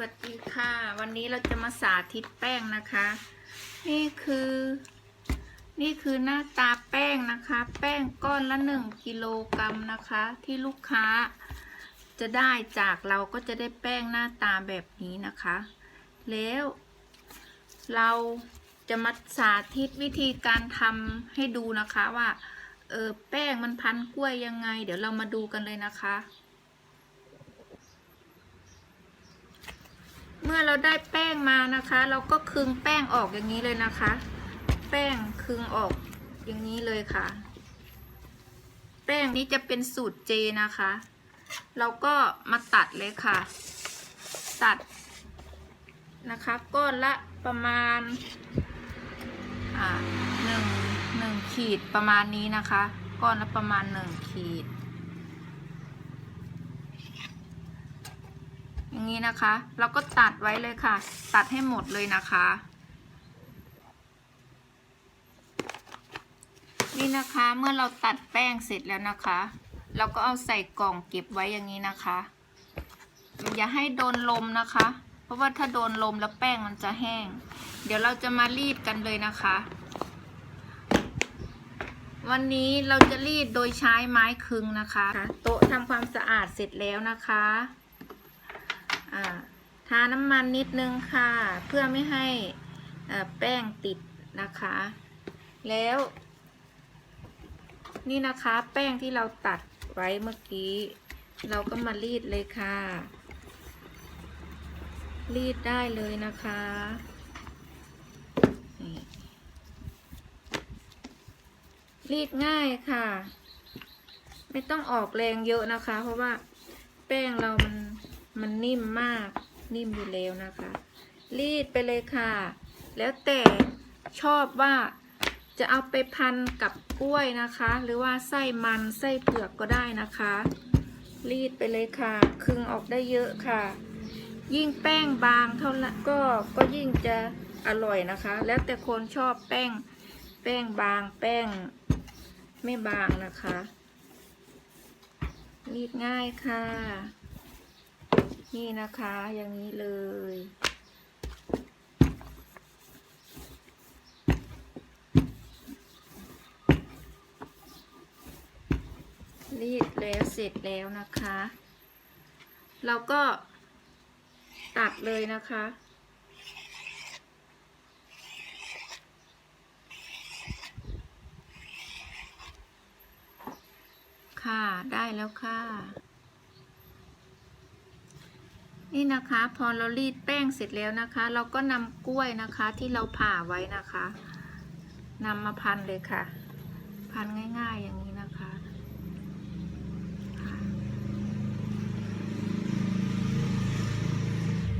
วัสดีค่ะ วันนี้เราจะมาสาธิตแป้งนะคะ นี่คือ นี่คือหน้าตาแป้งนะคะ แป้งก้อนละหนึ่งกิโลกรัมนะคะ ที่ลูกค้า จะได้จากเราก็จะได้แป้งหน้าตาแบบนี้นะคะ แล้ว เราจะมาสาธิตวิธีการทำให้ดูนะคะว่าเออแป้งมันพันกล้วยยังไง เดี๋ยวเรามาดูกันเลยนะคะ มื่อเราได้แป้งมานะคะ เราก็คึงแป้งออกอย่างนี้เลยนะคะ แป้งคึงออกอย่างนี้เลยค่ะ แป้งนี้จะเป็นสูตรเจนะคะ เราก็มาตัดเลยค่ะ ตัดนะคะก้อนละประมาณอ่าหนึ่งหนึ่งขีดประมาณนี้นะคะ ก้อนละประมาณหนึ่งขีด อย่างนี้นะคะ เราก็ตัดไว้เลยค่ะ ตัดให้หมดเลยนะคะ นี่นะคะเมื่อเราตัดแป้งเสร็จแล้วนะคะ เราก็เอาใส่กล่องเก็บไว้อย่างนี้นะคะ อย่าให้โดนลมนะคะ เพราะว่าถ้าโดนลมแล้วแป้งมันจะแห้ง เดี๋ยวเราจะมารีดกันเลยนะคะ วันนี้เราจะรีดโดยใช้ไม้คึงนะคะ โต๊ะทำความสะอาดเสร็จแล้วนะคะ ทาน้ำมันนิดนึงค่ะ เพื่อไม่ให้แป้งติดนะคะ แล้ว นี่นะคะแป้งที่เราตัดไว้เมื่อกี้ เราก็มารีดเลยค่ะ รีดได้เลยนะคะรีดง่ายค่ะ ไม่ต้องออกแรงเยอะนะคะ เพราะว่าแป้งเรามัน มันนิ่มมากนิ่มอยู่แล้วนะคะ รีดไปเลยค่ะ แล้วแต่ชอบว่าจะเอาไปพันกับกล้วยนะคะ หรือว่าไส้มันไส้เผือกก็ได้นะคะ รีดไปเลยค่ะคึงออกได้เยอะค่ะ ยิ่งแป้งบางเท่านั้นก็ก็ยิ่งจะอร่อยนะคะ แล้วแต่คนชอบแป้งแป้งบางแป้งไม่บางนะคะ รีดง่ายค่ะ นี่นะคะอย่างนี้เลย รีดแล้วเสร็จแล้วนะคะ เราก็ตัดเลยนะคะค่ะ ได้แล้วค่ะ นี่นะคะ พอเรารีดแป้งเสร็จแล้วนะคะ เราก็นำกล้วยนะคะที่เราผ่าไว้นะคะนำมาพันเลยค่ะ พันง่ายๆอย่างนี้นะคะ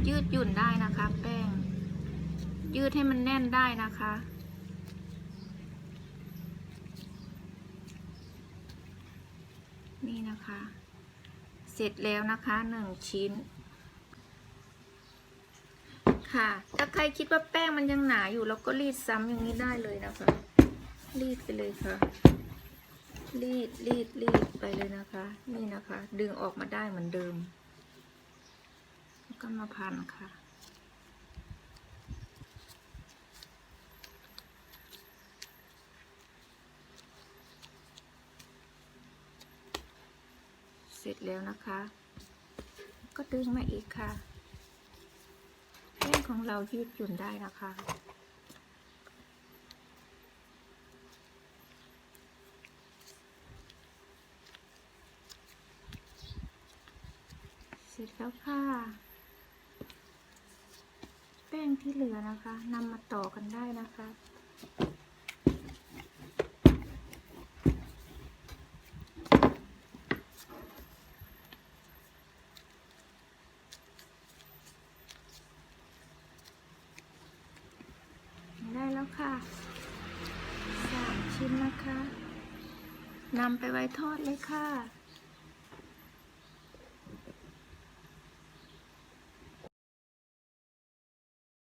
ยืดหยุ่นได้นะคะ แป้ง ยืดให้มันแน่นได้นะคะ นี่นะคะ เสร็จแล้วนะคะหนึ่งชิ้น ค่ะ ถ้าใครคิดว่าแป้งมันยังหนาอยู่เราก็รีดซ้ำอย่างนี้ได้เลยนะคะ รีดไปเลยค่ะ รีดรีดรีดไปเลยนะคะ นี่นะคะ ดึงออกมาได้เหมือนเดิม แล้วก็มาพันค่ะเสร็จแล้วนะคะ ก็ดึงมาอีกค่ะ ของเรายืดหยุ่นได้นะคะเสร็จแล้วค่ะ แป้งที่เหลือนะคะนำมาต่อกันได้นะคะ ได้ แล้วค่ะสามชิ้นนะคะนำไปไว้ทอดเลยค่ะ